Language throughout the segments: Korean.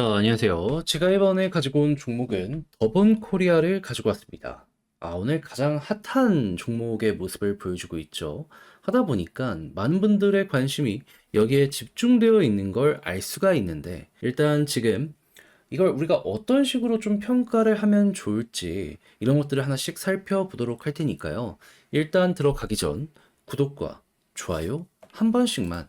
자, 안녕하세요. 제가 이번에 가지고 온 종목은 더본 코리아를 가지고 왔습니다. 아, 오늘 가장 핫한 종목의 모습을 보여주고 있죠. 하다 보니까 많은 분들의 관심이 여기에 집중되어 있는 걸 알 수가 있는데, 일단 지금 이걸 우리가 어떤 식으로 좀 평가를 하면 좋을지 이런 것들을 하나씩 살펴보도록 할 테니까요. 일단 들어가기 전 구독과 좋아요 한 번씩만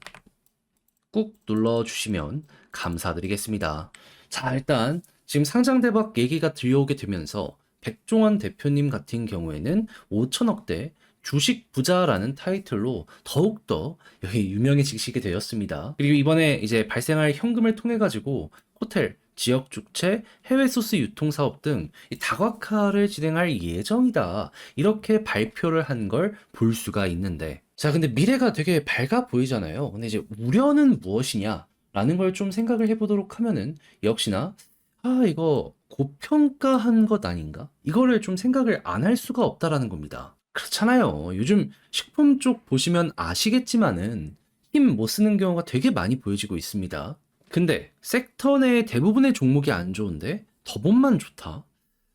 꾹 눌러주시면 감사드리겠습니다. 자, 일단 지금 상장 대박 얘기가 들려오게 되면서 백종원 대표님 같은 경우에는 5천억대 주식 부자라는 타이틀로 더욱더 여기 유명해지시게 되었습니다. 그리고 이번에 이제 발생할 현금을 통해 가지고 호텔, 지역 주최, 해외 소스 유통 사업 등이 다각화를 진행할 예정이다. 이렇게 발표를 한 걸 볼 수가 있는데 자, 근데 미래가 되게 밝아 보이잖아요. 근데 이제 우려는 무엇이냐? 라는 걸 좀 생각을 해보도록 하면은 역시나 아, 이거 고평가한 것 아닌가? 이거를 좀 생각을 안 할 수가 없다라는 겁니다. 그렇잖아요. 요즘 식품 쪽 보시면 아시겠지만은 힘 못 쓰는 경우가 되게 많이 보여지고 있습니다. 근데 섹터 내 대부분의 종목이 안 좋은데 더본만 좋다?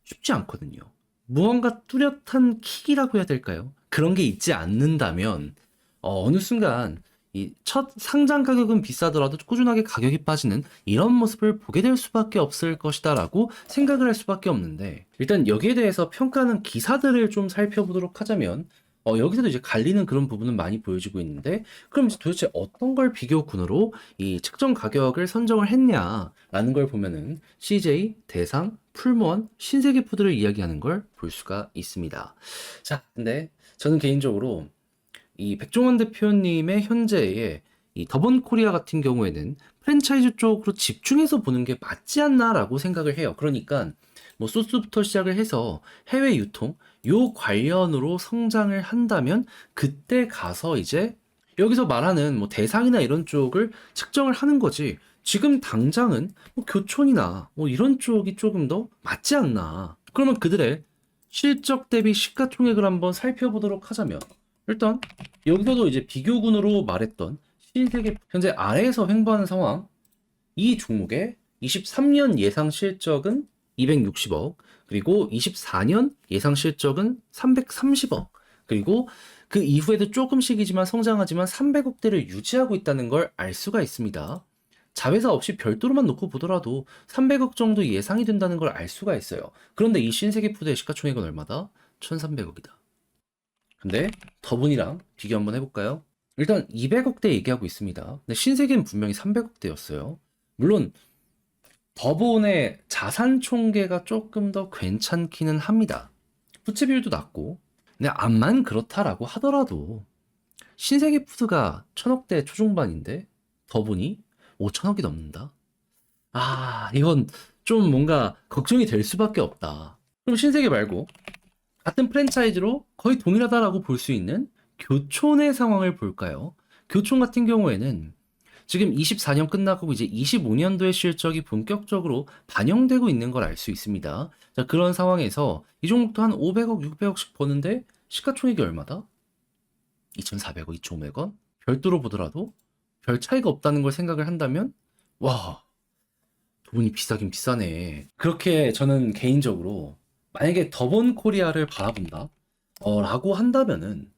쉽지 않거든요. 무언가 뚜렷한 킥이라고 해야 될까요? 그런 게 있지 않는다면 어, 느 순간 이 첫 상장 가격은 비싸더라도 꾸준하게 가격이 빠지는 이런 모습을 보게 될 수밖에 없을 것이다라고 생각을 할 수밖에 없는데 일단 여기에 대해서 평가하는 기사들을 좀 살펴보도록 하자면 어, 여기서도 이제 갈리는 그런 부분은 많이 보여지고 있는데 그럼 이제 도대체 어떤 걸 비교군으로 이 측정 가격을 선정을 했냐라는 걸 보면은 CJ, 대상, 풀무원, 신세계 푸드를 이야기하는 걸 볼 수가 있습니다. 자, 근데 저는 개인적으로 이 백종원 대표님의 현재의 이 더본 코리아 같은 경우에는 프랜차이즈 쪽으로 집중해서 보는 게 맞지 않나라고 생각을 해요. 그러니까 뭐 소스부터 시작을 해서 해외 유통 요 관련으로 성장을 한다면 그때 가서 이제 여기서 말하는 뭐 대상이나 이런 쪽을 측정을 하는 거지. 지금 당장은 뭐 교촌이나 뭐 이런 쪽이 조금 더 맞지 않나. 그러면 그들의 실적 대비 시가총액을 한번 살펴보도록 하자면 일단 여기서도 이제 비교군으로 말했던 신세계 현재 아래에서 횡보하는 상황 이 종목의 23년 예상 실적은 260억 그리고 24년 예상 실적은 330억 그리고 그 이후에도 조금씩이지만 성장하지만 300억대를 유지하고 있다는 걸 알 수가 있습니다. 자회사 없이 별도로만 놓고 보더라도 300억 정도 예상이 된다는 걸 알 수가 있어요. 그런데 이 신세계 푸드의 시가총액은 얼마다? 1300억이다. 근데 더분이랑 비교 한번 해볼까요? 일단 200억대 얘기하고 있습니다. 근데 신세계는 분명히 300억대였어요. 물론 더본의 자산 총계가 조금 더 괜찮기는 합니다. 부채 비율도 낮고 근데 암만 그렇다라고 하더라도 신세계 푸드가 천억대 초중반인데 더본이 5천억이 넘는다? 아 이건 좀 뭔가 걱정이 될 수밖에 없다. 그럼 신세계 말고 같은 프랜차이즈로 거의 동일하다라고 볼 수 있는 교촌의 상황을 볼까요? 교촌 같은 경우에는 지금 24년 끝나고 이제 25년도의 실적이 본격적으로 반영되고 있는 걸 알 수 있습니다. 자, 그런 상황에서 이 종목도 한 500억, 600억씩 버는데 시가총액이 얼마다? 2,400억, 2,500원? 별도로 보더라도 별 차이가 없다는 걸 생각을 한다면 와, 돈이 비싸긴 비싸네. 그렇게 저는 개인적으로 만약에 더본 코리아를 바라본다 어, 라고 한다면은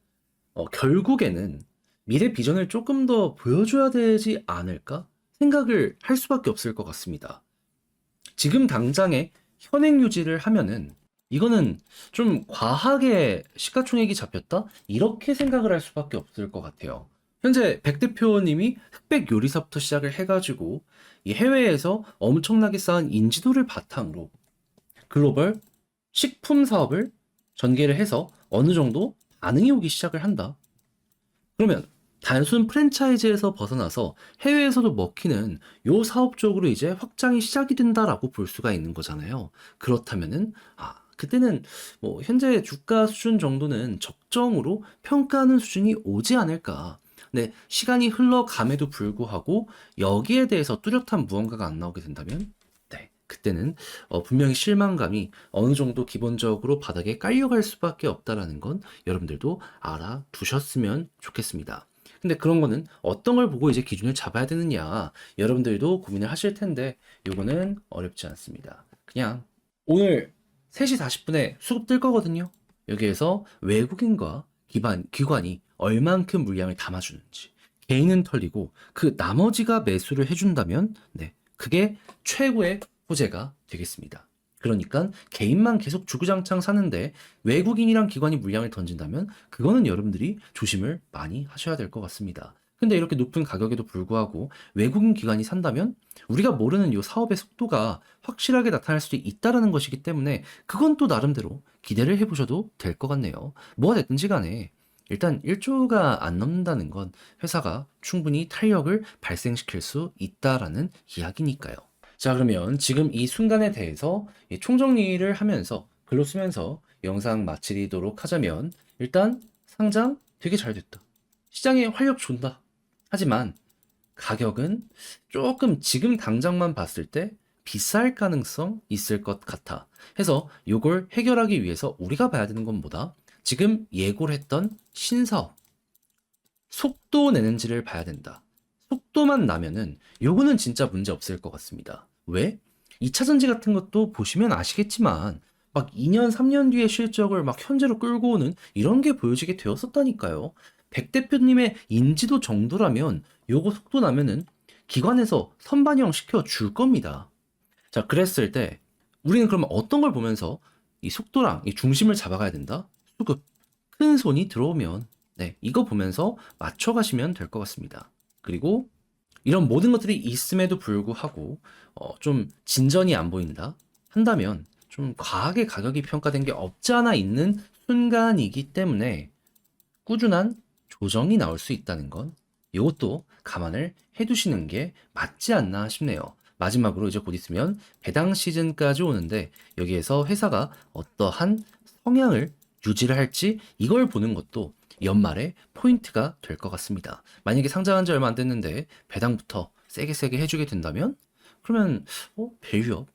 어, 결국에는 미래 비전을 조금 더 보여줘야 되지 않을까 생각을 할 수밖에 없을 것 같습니다. 지금 당장에 현행 유지를 하면은 이거는 좀 과하게 시가총액이 잡혔다 이렇게 생각을 할 수밖에 없을 것 같아요. 현재 백 대표님이 흑백 요리사부터 시작을 해가지고 이 해외에서 엄청나게 쌓은 인지도를 바탕으로 글로벌 식품 사업을 전개를 해서 어느 정도 반응이 오기 시작을 한다. 그러면 단순 프랜차이즈에서 벗어나서 해외에서도 먹히는 요 사업 쪽으로 이제 확장이 시작이 된다라고 볼 수가 있는 거잖아요. 그렇다면은 아 그때는 뭐 현재 주가 수준 정도는 적정으로 평가하는 수준이 오지 않을까. 근데 시간이 흘러감에도 불구하고 여기에 대해서 뚜렷한 무언가가 안 나오게 된다면 그때는 어, 분명히 실망감이 어느 정도 기본적으로 바닥에 깔려갈 수밖에 없다라는 건 여러분들도 알아두셨으면 좋겠습니다. 근데 그런 거는 어떤 걸 보고 이제 기준을 잡아야 되느냐. 여러분들도 고민을 하실 텐데 요거는 어렵지 않습니다. 그냥 오늘 3시 40분에 수급 뜰 거거든요. 여기에서 외국인과 기반, 기관이 얼만큼 물량을 담아주는지 개인은 털리고 그 나머지가 매수를 해준다면 네 그게 최고의 호재가 되겠습니다. 그러니까 개인만 계속 주구장창 사는데 외국인이랑 기관이 물량을 던진다면 그거는 여러분들이 조심을 많이 하셔야 될 것 같습니다. 근데 이렇게 높은 가격에도 불구하고 외국인 기관이 산다면 우리가 모르는 이 사업의 속도가 확실하게 나타날 수도 있다라는 것이기 때문에 그건 또 나름대로 기대를 해보셔도 될 것 같네요. 뭐가 됐든지 간에 일단 1조가 안 넘는다는 건 회사가 충분히 탄력을 발생시킬 수 있다라는 이야기니까요. 자, 그러면 지금 이 순간에 대해서 이 총정리를 하면서 글로 쓰면서 영상 마치도록 하자면 일단 상장 되게 잘 됐다. 시장에 활력 좋다. 하지만 가격은 조금 지금 당장만 봤을 때 비쌀 가능성 있을 것 같아. 해서 이걸 해결하기 위해서 우리가 봐야 되는 건 뭐다? 지금 예고를 했던 신사업. 속도 내는지를 봐야 된다. 속도만 나면은 요거는 진짜 문제 없을 것 같습니다. 왜? 2차 전지 같은 것도 보시면 아시겠지만 막 2년, 3년 뒤의 실적을 막 현재로 끌고 오는 이런 게 보여지게 되었었다니까요. 백 대표님의 인지도 정도라면 요거 속도 나면은 기관에서 선반영 시켜 줄 겁니다. 자, 그랬을 때 우리는 그러면 어떤 걸 보면서 이 속도랑 이 중심을 잡아가야 된다? 수급. 큰 손이 들어오면 네, 이거 보면서 맞춰 가시면 될 것 같습니다. 그리고 이런 모든 것들이 있음에도 불구하고 어, 좀 진전이 안 보인다 한다면 좀 과하게 가격이 평가된 게 없지 않아 있는 순간이기 때문에 꾸준한 조정이 나올 수 있다는 건 이것도 감안을 해두시는 게 맞지 않나 싶네요. 마지막으로 이제 곧 있으면 배당 시즌까지 오는데 여기에서 회사가 어떠한 성향을 유지를 할지 이걸 보는 것도 연말에 포인트가 될 것 같습니다. 만약에 상장한 지 얼마 안 됐는데 배당부터 세게 세게 해주게 된다면 그러면 어 밸류업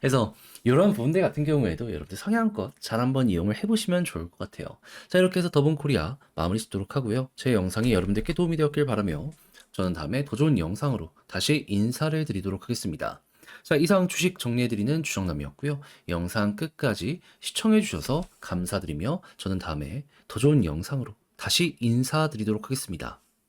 그래서 이런 부분들 같은 경우에도 여러분들 성향껏 잘 한번 이용을 해보시면 좋을 것 같아요. 자 이렇게 해서 더본 코리아 마무리 짓도록 하고요. 제 영상이 여러분들께 도움이 되었길 바라며 저는 다음에 더 좋은 영상으로 다시 인사를 드리도록 하겠습니다. 자, 이상 주식 정리해드리는 주정남이었고요. 영상 끝까지 시청해주셔서 감사드리며 저는 다음에 더 좋은 영상으로 다시 인사드리도록 하겠습니다.